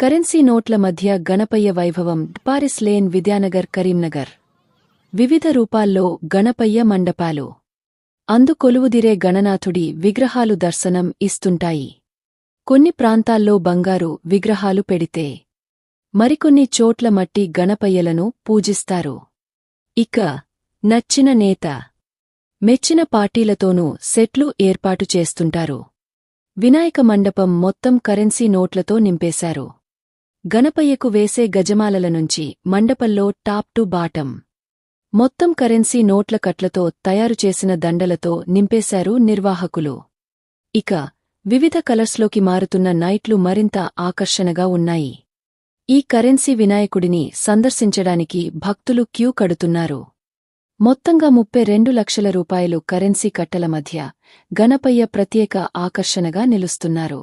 Currency నోట్ల మధ్య గణపయ్య వైభవం పారిస్ లేన్ విద్యానగర్ కరీంనగర్. వివిధ రూపాల్లో గణపయ్య మండపాలు. అందుకొలువుదిరే గణనాథుడి విగ్రహాలు దర్శనం ఇస్తుంటాయి. కొన్ని ప్రాంతాల్లో బంగారు విగ్రహాలు పెడితే మరికొన్ని చోట్ల మట్టి గణపయ్యలను పూజిస్తారు. ఇక నచ్చిన నేత. మెచ్చిన పార్టీలతోనూ సెట్లు ఏర్పాటు చేస్తుంటారు. వినాయక మండపం మొత్తం కరెన్సీ నోట్లతో నింపేశారు. గణపయ్యకు వేసే గజమాలల నుంచి మండపంలో టాప్ టు బాటం. మొత్తం కరెన్సీ నోట్ల కట్లతో తయారు చేసిన దండలతో నింపేశారు నిర్వాహకులు. ఇక వివిధ కలర్స్లోకి మారుతున్న నైట్లు మరింత ఆకర్షణగా ఉన్నాయి. ఈ కరెన్సీ వినాయకుడిని సందర్శించడానికి భక్తులు క్యూ కడుతున్నారు. మొత్తంగా ముప్పై రెండు లక్షల రూపాయలు కరెన్సీ కట్టల మధ్య గణపయ్య ప్రత్యేక ఆకర్షణగా నిలుస్తున్నారు.